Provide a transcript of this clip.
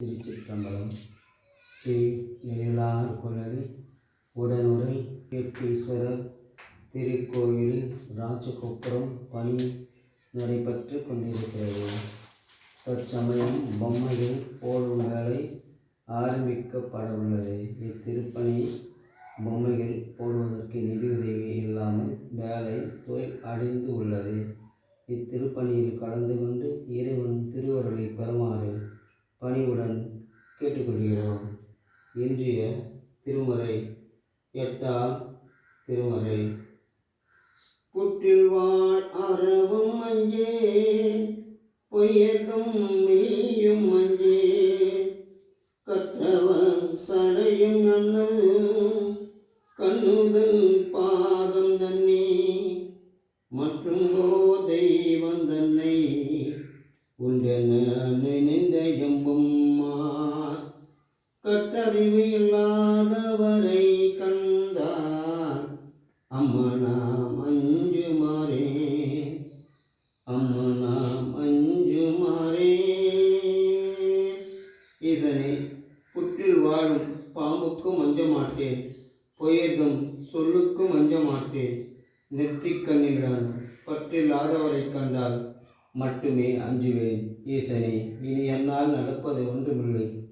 திருச்சிற்றம்பலம் ஸ்ரீ எழிலார் குலரி உடனுரை கீர்த்தீஸ்வரர் திருக்கோயிலில் ராஜகோபுரம் பணி நடைபெற்று கொண்டிருக்கிறது. தற்சமயம் பொம்மைகள் போடும் வேலை ஆரம்பிக்கப்படவுள்ளது. இத்திருப்பணி பொம்மைகள் போடுவதற்கு நிதி உதவி இல்லாமல் வேலை தொய் அடைந்து உள்ளது இத்திருப்பணியில் கலந்து கொண்டு இறைவன் திருவருளை பெறுமாறு பணிவுடன் கேட்டுக்கொள்கிறோம். இன்றைய திருமுறை எட்டாம் திருமுறை. புற்றில் வாழ் அறவும் அஞ்சே பொய்யதும் மெய்யும் அஞ்சே. கற்றவன் சடையும் அண்ணல் கண்ணுதல் பாதம் தன்னே. மற்றும் ஓ தெய்வம் தன்னை உண்டன எம்பும்மா கட்டறிவு இல்லாதவரை கண்டார். அம்மனா மஞ்சு மாறே. அம்மனா மஞ்சு மாறே. ஈசனே புற்றில் வாழும் பாம்புக்கும் அஞ்ச மாட்டேன் பொயதும் சொல்லுக்கும் அஞ்ச மாட்டேன் நெற்றிக் கண்ணில்தான் பற்றில் ஆடவரை கண்டால் மட்டுமே அஞ்சுவேன். ஈசனே இனி என்னால் நடப்பது ஒன்றுமில்லை.